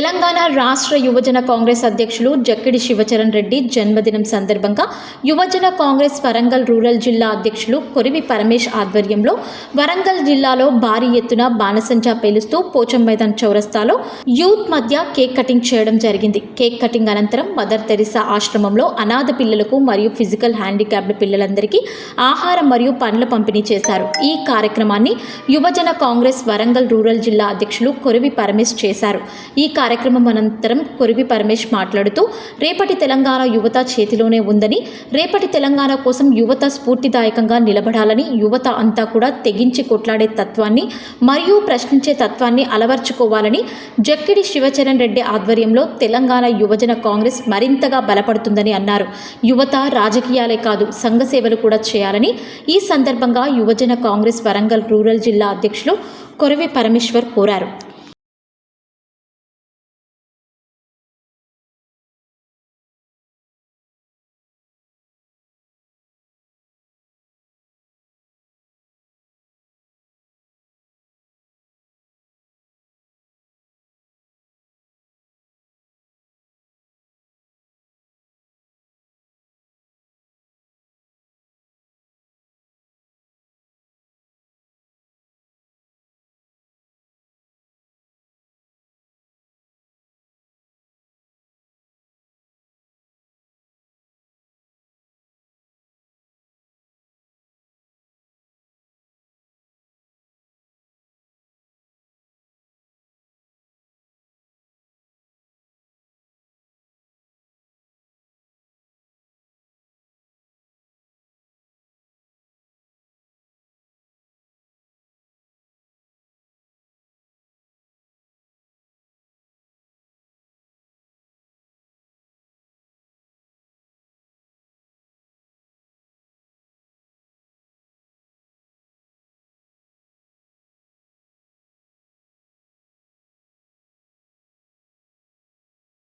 తెలంగాణ రాష్ట్ర యువజన కాంగ్రెస్ అధ్యక్షులు జక్కిడి శివచరణ్ రెడ్డి జన్మదినం సందర్భంగా యువజన కాంగ్రెస్ వరంగల్ రూరల్ జిల్లా అధ్యక్షులు కొరివి పరమేష్ ఆధ్వర్యంలో వరంగల్ జిల్లాలో భారీ ఎత్తున బాణసంచా పేలుస్తూ పోచం మైదాన్ చౌరస్తాలో యూత్ మధ్య కేక్ కటింగ్ చేయడం జరిగింది. కేక్ కటింగ్ అనంతరం మదర్ తెరిసా ఆశ్రమంలో అనాథ పిల్లలకు మరియు ఫిజికల్ హ్యాండిక్యాప్డ్ పిల్లలందరికీ ఆహారం మరియు పండ్ల పంపిణీ చేశారు. ఈ కార్యక్రమాన్ని యువజన కాంగ్రెస్ వరంగల్ రూరల్ జిల్లా అధ్యక్షులు కొరివి పరమేష్ చేశారు. ఈ కార్యక్రమం అనంతరం కొరివి పరమేష్ మాట్లాడుతూ రేపటి తెలంగాణ యువత చేతిలోనే ఉందని రేపటి తెలంగాణ కోసం యువత స్ఫూర్తిదాయకంగా నిలబడాలని యువత అంతా కూడా తెగించి కొట్లాడే తత్వాన్ని మరియు ప్రశ్నించే తత్వాన్ని అలవర్చుకోవాలని జక్కిడి శివచరణ్ రెడ్డి ఆధ్వర్యంలో తెలంగాణ యువజన కాంగ్రెస్ మరింతగా బలపడుతుందని అన్నారు. యువత రాజకీయాలే కాదు సంఘ సేవలు కూడా చేయాలని ఈ సందర్భంగా యువజన కాంగ్రెస్ వరంగల్ రూరల్ జిల్లా అధ్యక్షులు కొరవి పరమేశ్వర్ కోరారు.